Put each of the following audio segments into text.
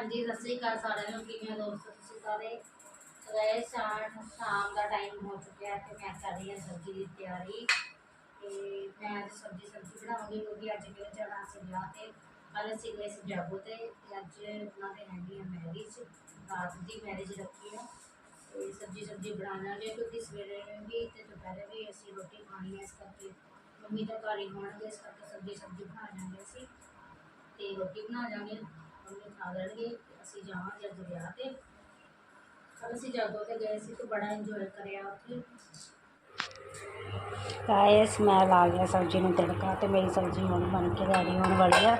ਹਾਂਜੀ, ਸਤਿ ਸ੍ਰੀ ਅਕਾਲ ਸਾਰਿਆਂ ਨੂੰ, ਕਿਵੇਂ ਦੋਸਤੋ? ਤੁਸੀਂ ਸਾਰੇ? ਸਵੇਰੇ ਸ਼ਾਮ ਸ਼ਾਮ ਦਾ ਟਾਈਮ ਹੋ ਚੁੱਕਿਆ ਤੇ ਮੈਂ ਕਰ ਰਹੀ ਹਾਂ ਸਬਜ਼ੀ ਦੀ ਤਿਆਰੀ ਤੇ ਮੈਂ ਅੱਜ ਸਬਜ਼ੀ ਸਬਜ਼ੀ ਬਣਾਉਂਗੀ ਕਿਉਂਕਿ ਅੱਜ ਮੇਰੇ ਜਾਣਾ ਸੀ ਵਿਆਹ ਤੇ। ਕੱਲ੍ਹ ਅਸੀਂ ਗਏ ਸੀ ਜਾਗੋ ਤੇ ਅੱਜ ਉਹਨਾਂ ਦੇ ਹੈਗੀ ਆ ਮੈਰਿਜ ਰਾਤ ਦੀ ਮੈਰਿਜ ਰੱਖੀ ਆ ਤੇ ਸਬਜ਼ੀ ਸਬਜ਼ੀ ਬਣਾ ਕਿਉਂਕਿ ਸਵੇਰੇ ਵੀ ਤੇ ਦੁਪਹਿਰੇ ਵੀ ਅਸੀਂ ਰੋਟੀ ਖਾਣੀ ਹੈ ਇਸ ਕਰਕੇ। ਮੰਮੀ ਤਾਂ ਘਰ ਹੀ ਹੋਣਗੇ, ਇਸ ਕਰਕੇ ਸਬਜ਼ੀ ਸਬਜ਼ੀ ਬਣਾ ਲਾਂਗੇ ਅਸੀਂ ਤੇ ਰੋਟੀ ਬਣਾ ਲਾਂਗੇ ਮੰਮੀ ਖਾ ਲੈਣਗੇ ਅਸੀਂ ਜਾਵਾਂਗੇ ਅੱਜ ਵਿਆਹ ਤੇ। ਕੱਲ੍ਹ ਅਸੀਂ ਜਾਗੋ ਤੇ ਗਏ ਸੀ ਤੇ ਬੜਾ ਇੰਜੋਏ ਕਰਿਆ ਉੱਥੇ। ਗਾਇਸ ਮੈਂ ਲਾ ਗਿਆ ਸਬਜ਼ੀ ਨੂੰ ਤੜਕਾ ਤੇ ਮੇਰੀ ਸਬਜ਼ੀ ਹੁਣ ਬਣ ਕੇ ਰੈਡੀ ਹੋਣ ਵਾਲੀ ਆ।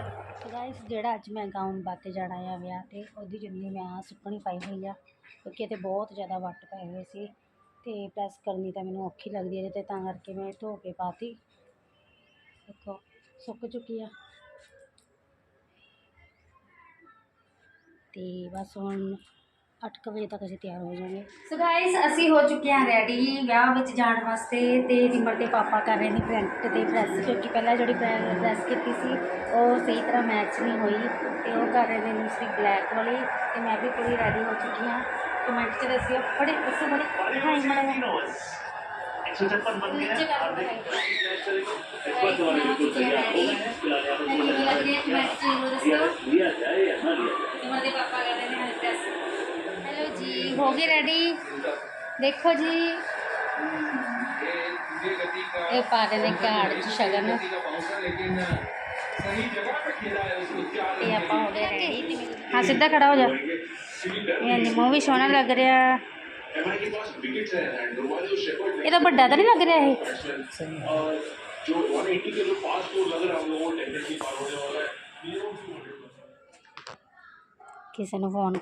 ਤੇ ਗਾਇਸ ਜਿਹੜਾ ਅੱਜ ਮੈਂ ਗਾਊਨ ਪਾ ਕੇ ਜਾਣਾ ਆ ਵਿਆਹ ਤੇ, ਉਹਦੀ ਜੁੰਨੀ ਮੈਂ ਆਹ ਸੁੱਕਣੀ ਪਾਈ ਹੋਈ ਆ, ਕਿਉਂਕਿ ਇਹਤੇ ਬਹੁਤ ਜ਼ਿਆਦਾ ਵੱਟ ਪਏ ਹੋਏ ਸੀ ਤੇ ਪ੍ਰੈਸ ਕਰਨੀ ਤਾਂ ਮੈਨੂੰ ਔਖੀ ਲੱਗਦੀ ਹੈ ਤੇ ਤਾਂ ਕਰਕੇ ਮੈਂ ਧੋ ਕੇ ਪਾਤੀ। ਦੇਖੋ, ਸੁੱਕ ਚੁੱਕੀ ਆ। ਤੇ ਬਸ ਹੁਣ 8 ਵਜੇ ਤੱਕ ਅਸੀਂ ਤਿਆਰ ਹੋ ਜਾਵਾਂਗੇ ਸੋ ਗਾਇਸ ਅਸੀਂ ਹੋ ਚੁੱਕੇ ਹਾਂ ਰੈਡੀ ਵਿਆਹ ਵਿੱਚ ਜਾਣ ਵਾਸਤੇ ਤੇ ਰਿਮਰ ਦੇ ਪਾਪਾ ਕਰ ਰਹੇ ਨੇ ਪ੍ਰਿੰਟ ਤੇ ਪ੍ਰੈਸ ਕਿਉਂਕਿ ਪਹਿਲਾਂ ਜਿਹੜੀ ਪ੍ਰੈਸ ਕੀਤੀ ਸੀ ਉਹ ਸਹੀ ਤਰ੍ਹਾਂ ਮੈਚ ਨਹੀਂ ਹੋਈ ਤੇ ਉਹ ਕਰ ਰਹੇ ਨੇ ਦੂਸਰੀ ਬਲੈਕ ਵਾਲੀ ਤੇ ਮੈਂ ਵੀ ਪੂਰੀ ਰੈਡੀ ਹੋ ਚੁੱਕੀ ਹਾਂ ਕਮੈਂਟ 'ਚ ਦੱਸਿਓ ਬੜੇ ਦੱਸੋ ਬੜੇ ਹਾਈ ਮੜਾ एक सौ छप्पन बन गया नीचे कर और दो एक बार तुम्हारे बिल्कुल तैयार हो गए हैं खिला दिया ਮੈਨੂੰ ਕਿਵੇਂ ਲੱਗ ਰਹੀ ਹੈ ਕਮੈਂਟ 'ਚ ਜ਼ਰੂਰ ਦੱਸਿਓ लिया जाए या ना लिया जाए ਹੋ ਗਏ ਰੈਡੀ ਦੇਖੋ ਜੀ ਇਹ ਪਾ ਰਹੇ ਨੇ ਕਾਰਡ 'ਚ ਸ਼ਗਨ ਇਹ ਆਪਾਂ ਹੋ ਗਏ ਰੈਡੀ ਹਾਂ ਸਿੱਧਾ ਖੜਾ ਹੋ ਜਾ ਇਹ ਨਿੰਮੋ ਵੀ ਸੋਹਣਾ ਲੱਗ ਰਿਹਾ एमआई के पास विकेट है एंड नॉर्मली शेफर्ड ਇਹ ਤਾਂ ਵੱਡਾ ਤਾਂ ਨਹੀਂ ਲੱਗ ਰਿਹਾ ਇਹ और जो 180 के जो फास्ट को लग रहा है वो टेंडेंसी पार होने वाला है ये वो भी 100% ਕਿਸੇ ਨੂੰ ਫੋਨ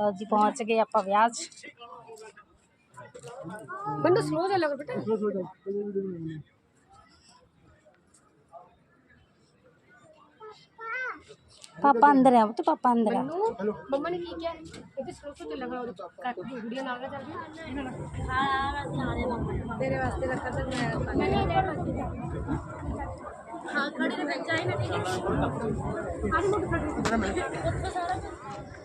तो जी पहुँच गए आप ब्याज। बंदा स्लो चला कर बेटा। पापा अंदर है तो पापा अंदर है। मम्मा ने की क्या? इधर तो स्लो से लग रहा है काट वीडियो ना लगा चल हाँ। तेरे वास्ते रखा था मैं हाँ खड़े रह जाए ना ठीक है। आज मैं खड़े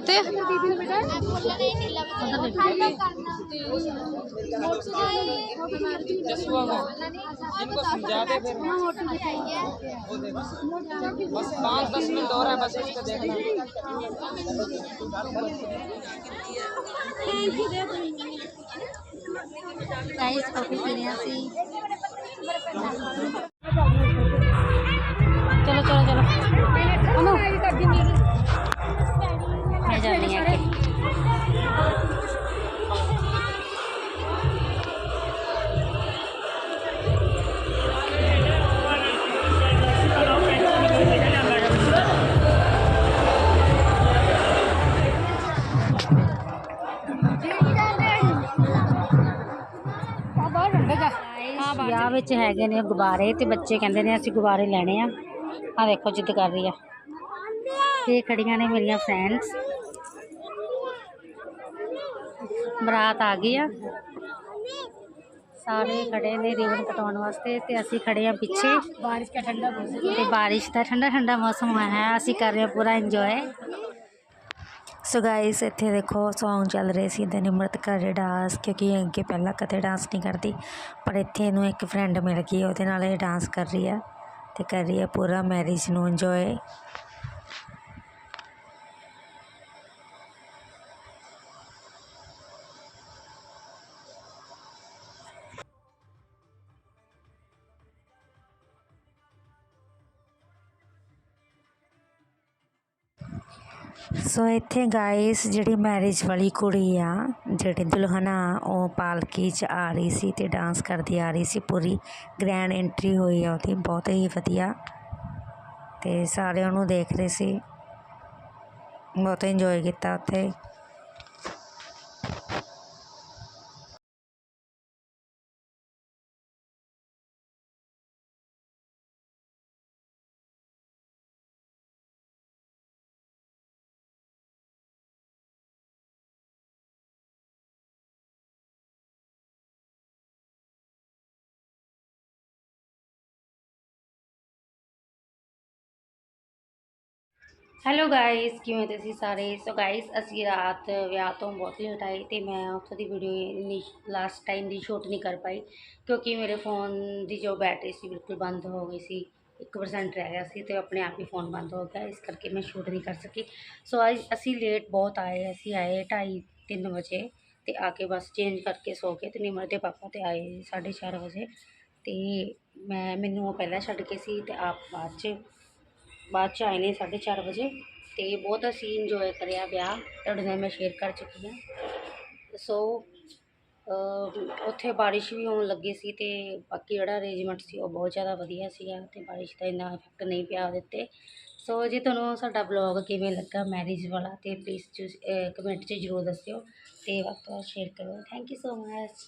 फिर बस पाँच दस मिनट और है बस देखना ਵਿਆਹ ਵਿੱਚ ਹੈਗੇ ਨੇ ਗੁਬਾਰੇ ਤੇ ਬੱਚੇ ਕਹਿੰਦੇ ਨੇ ਅਸੀਂ ਗੁਬਾਰੇ ਲੈਣੇ ਆ ਆ ਦੇਖੋ ਜਿੱਦ ਕਰ ਰਹੀ ਆ ਇਹ ਖੜੀਆਂ ਨੇ ਮੇਰੀਆਂ ਫਰੈਂਡਸ ਬਰਾਤ ਆ ਗਈ ਆ ਸਾਰੇ ਖੜੇ ਨੇ ਰਿਬਨ ਕਟਾਉਣ ਵਾਸਤੇ ਤੇ ਅਸੀਂ ਖੜੇ ਆ ਪਿੱਛੇ ਬਾਰਿਸ਼ ਦਾ ਠੰਡਾ ਮੌਸਮ ਤੇ ਬਾਰਿਸ਼ ਦਾ ਠੰਡਾ ਠੰਡਾ ਮੌਸਮ ਹੋਇਆ ਹੈ ਅਸੀਂ ਕਰ ਰਹੇ ਹਾਂ ਪੂਰਾ ਇੰਜੋਏ ਸੋ ਗਾਇਸ ਇੱਥੇ ਦੇਖੋ ਸੌਂਗ ਚੱਲ ਰਹੇ ਸੀ ਤੇ ਨਿਮਰਤ ਕਰ ਰਹੀ ਡਾਂਸ ਕਿਉਂਕਿ ਇਹ ਅੱਗੇ ਪਹਿਲਾਂ ਕਦੇ ਡਾਂਸ ਨਹੀਂ ਕਰਦੀ, ਪਰ ਇੱਥੇ ਇਹਨੂੰ ਇੱਕ ਫਰੈਂਡ ਮਿਲ ਗਈ, ਉਹਦੇ ਨਾਲ ਇਹ ਡਾਂਸ ਕਰ ਰਹੀ ਆ ਤੇ ਕਰ ਰਹੀ ਹੈ ਪੂਰਾ ਮੈਰਿਜ ਨੂੰ ਇੰਜੋਏ ਸੋ ਇੱਥੇ ਗਾਇਸ ਜਿਹੜੀ ਮੈਰਿਜ ਵਾਲੀ ਕੁੜੀ ਆ, ਜਿਹੜੀ ਦੁਲਹਨ ਆ ਉਹ ਪਾਲਕੀ 'ਚ ਆ ਰਹੀ ਸੀ ਤੇ ਡਾਂਸ ਕਰਦੀ ਆ ਰਹੀ ਸੀ। ਪੂਰੀ ਗ੍ਰੈਂਡ ਐਂਟਰੀ ਹੋਈ ਆ ਉਹਦੀ, ਬਹੁਤ ਹੀ ਵਧੀਆ। ਤੇ ਸਾਰੇ ਉਹਨੂੰ ਦੇਖ ਰਹੇ ਸੀ। ਬਹੁਤ ਇੰਜੋਏ ਕੀਤਾ ਉੱਥੇ। ਹੈਲੋ ਗਾਇਸ ਕਿਵੇਂ ਤੁਸੀਂ ਸਾਰੇ? ਸੋ ਗਾਇਸ ਅਸੀਂ ਰਾਤ ਵਿਆਹ ਤੋਂ ਬਹੁਤ ਲੇਟ ਆਏ ਤੇ ਮੈਂ ਉੱਥੋਂ ਦੀ ਵੀਡੀਓ ਲਾਸਟ ਟਾਈਮ ਦੀ ਸ਼ੂਟ ਨਹੀਂ ਕਰ ਪਾਈ ਕਿਉਂਕਿ ਮੇਰੇ ਫੋਨ ਦੀ ਜੋ ਬੈਟਰੀ ਸੀ ਬਿਲਕੁਲ ਬੰਦ ਹੋ ਗਈ ਸੀ। 1% ਰਹਿ ਗਿਆ ਸੀ ਤੇ ਆਪਣੇ ਆਪ ਹੀ ਫੋਨ ਬੰਦ ਹੋ ਗਿਆ, ਇਸ ਕਰਕੇ ਮੈਂ ਸ਼ੂਟ ਨਹੀਂ ਕਰ ਸਕੀ। ਸੋ ਅੱਜ ਅਸੀਂ ਲੇਟ ਬਹੁਤ ਆਏ, ਅਸੀਂ ਆਏ 2:30 3 ਵਜੇ ਤੇ ਆ ਕੇ ਬਸ ਚੇਂਜ ਕਰਕੇ ਸੋ ਗਏ ਤੇ ਨਿਮਰ ਦੇ ਪਾਪਾ ਤੇ ਆਏ 4:30 ਵਜੇ ਤੇ ਮੈਂ, ਮੈਨੂੰ ਉਹ ਪਹਿਲਾਂ ਛੱਡ ਕੇ ਸੀ ਤੇ ਆਪ ਬਾਅਦ 'ਚ ਬਾਅਦ 'ਚ ਆਏ ਨੇ 4:30 ਵਜੇ ਤੇ ਬਹੁਤ ਅਸੀਂ ਇੰਜੋਏ ਕਰਿਆ ਵਿਆਹ, ਤੁਹਾਡੇ ਨਾਲ ਮੈਂ ਸ਼ੇਅਰ ਕਰ ਚੁੱਕੀ ਹਾਂ। ਸੋ ਉੱਥੇ ਬਾਰਿਸ਼ ਵੀ ਹੋਣ ਲੱਗੀ ਸੀ ਤੇ ਬਾਕੀ ਜਿਹੜਾ ਅਰੇਂਜਮੈਂਟ ਸੀ ਉਹ ਬਹੁਤ ਜ਼ਿਆਦਾ ਵਧੀਆ ਸੀਗਾ ਤੇ ਬਾਰਿਸ਼ ਦਾ ਇੰਨਾ ਇਫੈਕਟ ਨਹੀਂ ਪਿਆ ਉਹਦੇ ਉੱਤੇ। ਸੋ ਜੇ ਤੁਹਾਨੂੰ ਸਾਡਾ ਬਲੌਗ ਕਿਵੇਂ ਲੱਗਾ ਮੈਰਿਜ ਵਾਲਾ ਤੇ ਪਲੀਜ਼ ਕਮੈਂਟ 'ਚ ਜ਼ਰੂਰ ਦੱਸਿਓ ਤੇ ਵੱਧ ਤੋਂ ਵੱਧ ਸ਼ੇਅਰ ਕਰੋ ਥੈਂਕ ਯੂ ਸੋ ਮਚ